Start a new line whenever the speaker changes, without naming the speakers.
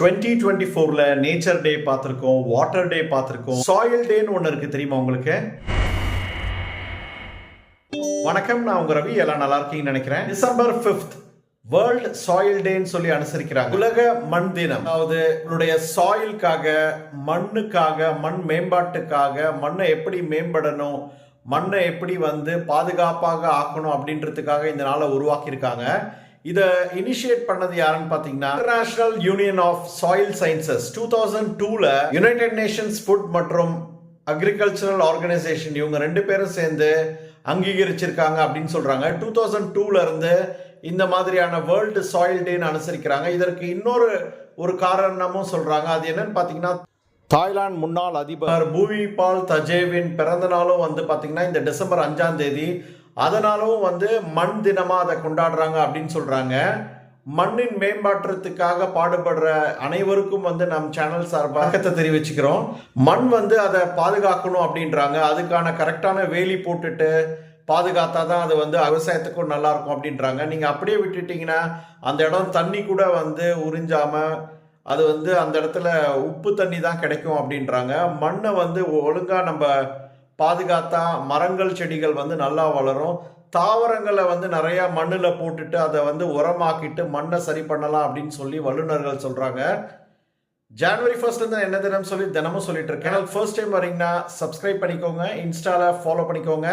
Twenty twenty ஃபோரில் nature day பார்த்துருக்கோம் water டே பார்த்துருக்கோம். சாயில் டேன்னு ஒன்று இருக்குது தெரியுமா உங்களுக்கு? வணக்கம் நான் உங்க ரவி. எல்லாம் நல்லா இருக்கீங்கன்னு நினைக்கிறேன். டிசம்பர் ஃபிஃப்த் வேர்ல்ட் சாயில் டேன்னு சொல்லி அனுசரிக்கிறாங்க. உலக மண் தினம். அதாவது உங்களுடைய சாயிலுக்காக மண்ணுக்காக மண் மேம்பாட்டுக்காக மண்ணை எப்படி மேம்படணும் மண்ணை எப்படி வந்து பாதுகாப்பாக ஆக்கணும் அப்படின்றதுக்காக இந்த நாளை உருவாக்கியிருக்காங்க. இதை இனிஷியேட் பண்ணது யாருன்னு பார்த்தீங்கன்னா international union of soil sciences two thousand டூவில் யுனைடெட் நேஷன்ஸ் ஃபுட் மற்றும் அக்ரிகல்ச்சரல் ஆர்கனைசேஷன் இவங்க ரெண்டு பேரும் சேர்ந்து அங்கீகரிச்சிருக்காங்க அப்படின்னு சொல்கிறாங்க டூ தௌசண்ட் டூல இருந்து இந்த மாதிரியான வேர்ல்டு சாயில் டேன்னு அனுசரிக்கிறாங்க. இதற்கு இன்னொரு ஒரு காரணமும் சொல்கிறாங்க அது என்னன்னு பார்த்தீங்கன்னா தாய்லாந்து முன்னாள் அதிபர் பூவிபால் தஜேவின் பிறந்த நாளும் வந்து பார்த்தீங்கன்னா இந்த டிசம்பர் அஞ்சாம் தேதி அதனாலும் வந்து மண் தினமாக அதை கொண்டாடுறாங்க அப்படின்னு சொல்கிறாங்க மண்ணின் மேம்பாட்டுறதுக்காக பாடுபடுற அனைவருக்கும் வந்து நம் சேனல் சார்பாக தெரிவிச்சுக்கிறோம். மண் வந்து அதை பாதுகாக்கணும் அப்படின்றாங்க. அதுக்கான கரெக்டான வேலி போட்டுட்டு பாதுகாத்தா தான் அது வந்து விவசாயத்துக்கும் நல்லாயிருக்கும் அப்படின்றாங்க. நீங்கள் அப்படியே விட்டுட்டீங்கன்னா அந்த இடம் தண்ணி கூட வந்து உறிஞ்சாமல் அது வந்து அந்த இடத்துல உப்பு தண்ணி தான் கிடைக்கும் அப்படின்றாங்க. மண்ணை வந்து ஒழுங்காக நம்ம பாதுகாத்தா மரங்கள் செடிகள் வந்து நல்லா வளரும். தாவரங்களை வந்து நிறையா மண்ணில் போட்டுட்டு அதை வந்து உரமாக்கிட்டு மண்ணை சரி பண்ணலாம் அப்படின்னு சொல்லி வல்லுநர்கள் சொல்கிறாங்க ஜனவரி ஃபர்ஸ்ட்லேருந்து என்ன தினம் சொல்லி தினமும் சொல்லிட்டு இருக்கேன். ஃபர்ஸ்ட் டைம் வரீங்கன்னா சப்ஸ்கிரைப் பண்ணிக்கோங்க. இன்ஸ்டாவில் ஃபாலோ பண்ணிக்கோங்க.